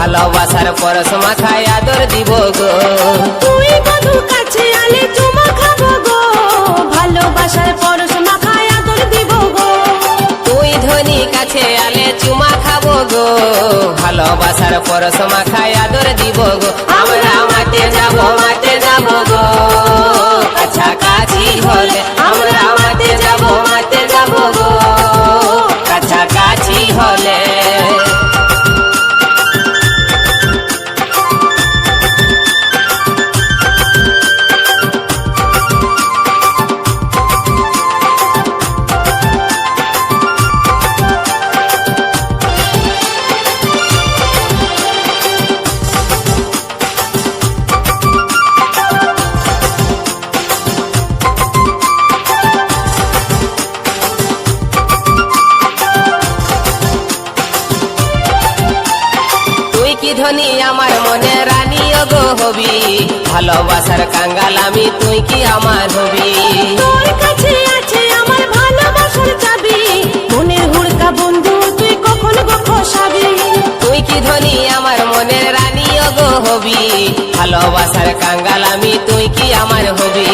ভালোবাসার পরশ মাখায় আদর দিব গো। তুই বধু কাছে আলে চুমা খাব গো। ভালোবাসার পরশ মাখায় আদর দিব গো। তুই ধনী কাছে আলে চুমা খাব গো। ভালোবাসার পরশ মাখায় আদর দিব গো। আমরা মাঠে যাব মাঠে যাব গো। কাছাকাছি হলে ধনী আমার মনে রানী গো হবি। ভালোবাসার কাঙ্গাল আমি তুই কি আমার হবি? তোর কাছে আছে আমার ভালোবাসার চাবি। মনের হুড়কা বন্ধু তুই কখন গো খসাবি? তুই কি ধনী আমার মনের রানী গো হবি? ভালোবাসার কাঙ্গাল আমি তুই কি আমার হবি?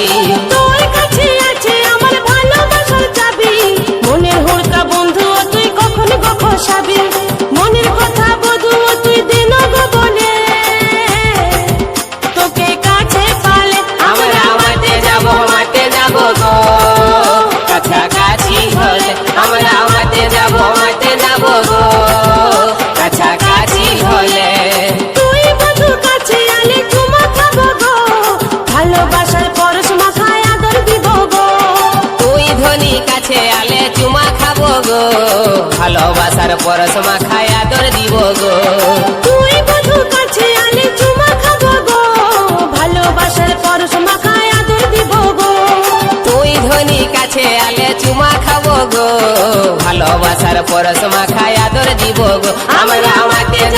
ভালোবাসার পরশ মাথায় আদর দিব গো। তুই ধনী কাছে আলে চুমা খাব গো। ভালোবাসার পরশ মাখায় আদর দিব গো। তুই বধু কাছে আলে চুমা খাব গো। ভালোবাসার পরশ মাথায় আদর দিব গো। তুই ধনী কাছে আলে চুমা খাব গো। ভালোবাসার পরশ মাখায় আদর দিব গো। আমরা গো